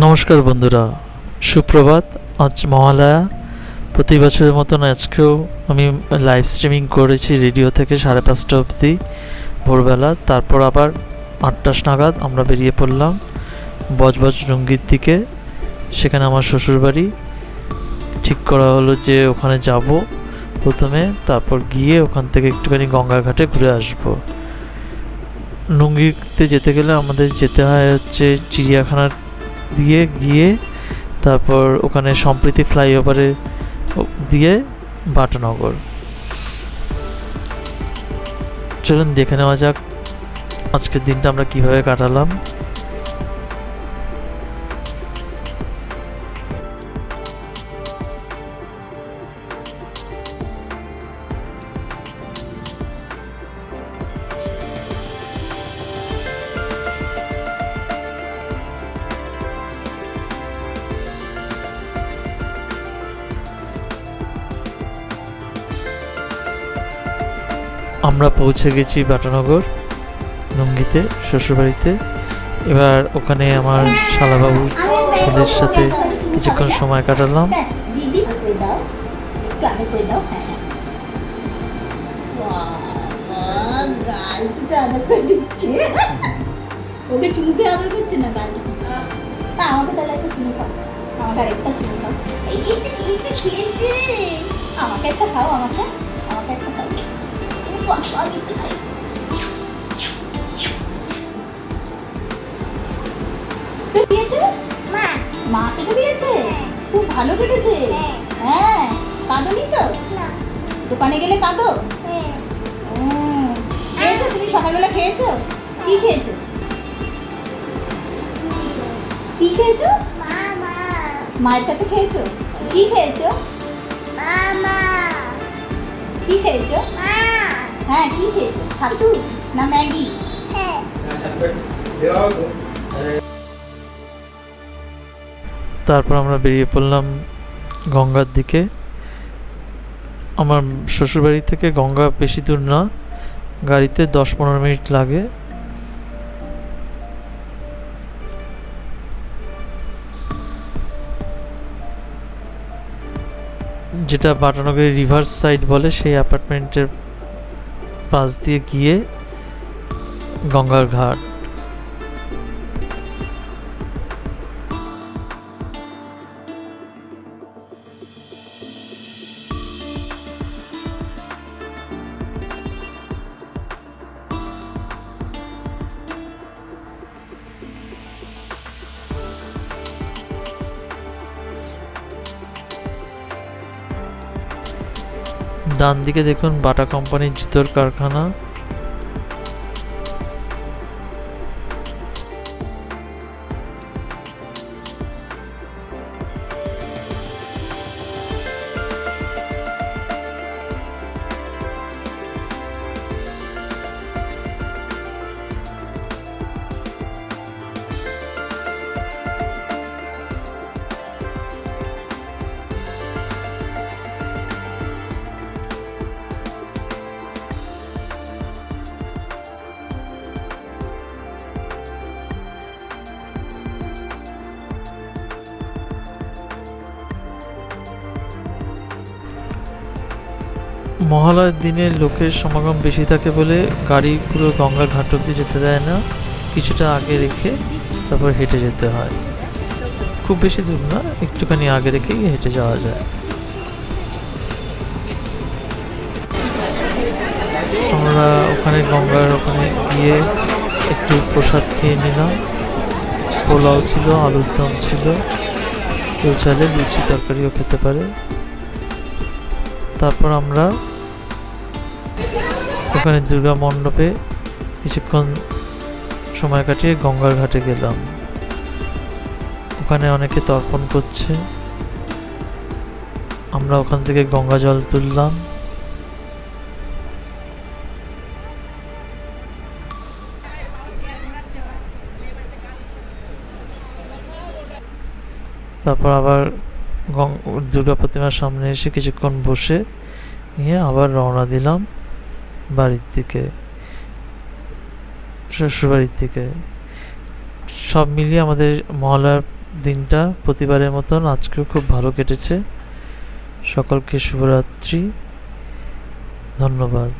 নমস্কার বন্ধুরা, সুপ্রভাত। আজ মহালয়া, প্রতি বছরের মতন আজকেও আমি লাইভ স্ট্রিমিং করেছি রেডিও থেকে সাড়ে পাঁচটা অবধি ভোরবেলা। তারপর আবার আটটাস নাগাদ আমরা বেরিয়ে পড়লাম বজবজ রঙ্গির দিকে। সেখানে আমার শ্বশুরবাড়ি। ঠিক করা হলো যে ওখানে যাব প্রথমে, তারপর গিয়ে ওখান থেকে একটুখানি গঙ্গার ঘাটে ঘুরে আসব। নুঙ্গিতে যেতে গেলে আমাদের যেতে হয় হচ্ছে চিড়িয়াখানার দিয়ে গিয়ে তারপর ওখানে সম্প্রীতি ফ্লাইওভারে দিয়ে বাটানগর। চলুন দেখে নেওয়া যাক আজকের দিনটা আমরা কীভাবে কাটালাম। আমরা পৌঁছে গেছি বাটানগর, লুঙ্গিতে, শ্বশুরবাড়িতে। এবার ওখানে আমার শালাবাবু ছেলের সাথে কিছুক্ষণ সময় কাটালাম। হ্যাঁ। আমাকে একটা খাও, আমাকে। কেটে দিয়েছে খুব ভালো কেটেছে। হ্যাঁ কাঁদনি তো? দোকানে গেলে কাঁদো? হ্যাঁ। উম, খেয়েছো? তুমি সকালবেলা খেয়েছো? কি খেয়েছো? কি খেয়েছো? মায়ের কাছে খেয়েছো? কি খেয়েছো? কি খেয়েছো? হ্যাঁ কি খেয়েছো? ছাতু না ম্যাগি? হ্যাঁ। তারপর আমরা বেরিয়ে পড়লাম গঙ্গার দিকে। আমার শ্বশুরবাড়ি থেকে গঙ্গা বেশি দূর না, গাড়িতে দশ পনেরো মিনিট লাগে। যেটা বাটানগরের রিভার্স সাইড বলে, সেই অ্যাপার্টমেন্টের পাশ দিয়ে গিয়ে গঙ্গার ঘাট। ডান দিকে দেখুন বাটা কোম্পানির জুতোর কারখানা। মহালয়ার দিনে লোকের সমাগম বেশি থাকে বলে গাড়ি পুরো গঙ্গার ঘাট অব্দি যেতে দেয় না। কিছুটা আগে রেখে তারপর হেঁটে যেতে হয়। খুব বেশি দূর না, একটুখানি আগে রেখেই হেঁটে যাওয়া যায়। আমরা ওখানে গঙ্গার ওখানে গিয়ে একটু প্রসাদ খেয়ে নিলাম। পোলাও ছিল, আলুর দম ছিল। কেউ চাইলে লুচি তরকারিও খেতে পারে। তারপর আমরা ওখানে দুর্গা মণ্ডপে কিছুক্ষণ সময় কাটিয়ে গঙ্গার ঘাটে গেলাম। ওখানে অনেকে তর্পণ করছে। আমরা ওখান থেকে গঙ্গা জল তুললাম। তারপর আবার দুর্গা প্রতিমার সামনে এসে কিছুক্ষণ বসে নিয়ে আবার রওনা দিলাম। বাড়ির দিকে, শ্বশুরবাড়ির দিকে, সব মিলিয়ে আমাদের মহলার দিনটা প্রতিবারের মতন আজকেও খুব ভালো কেটেছে। সকলকে শুভরাত্রি। ধন্যবাদ।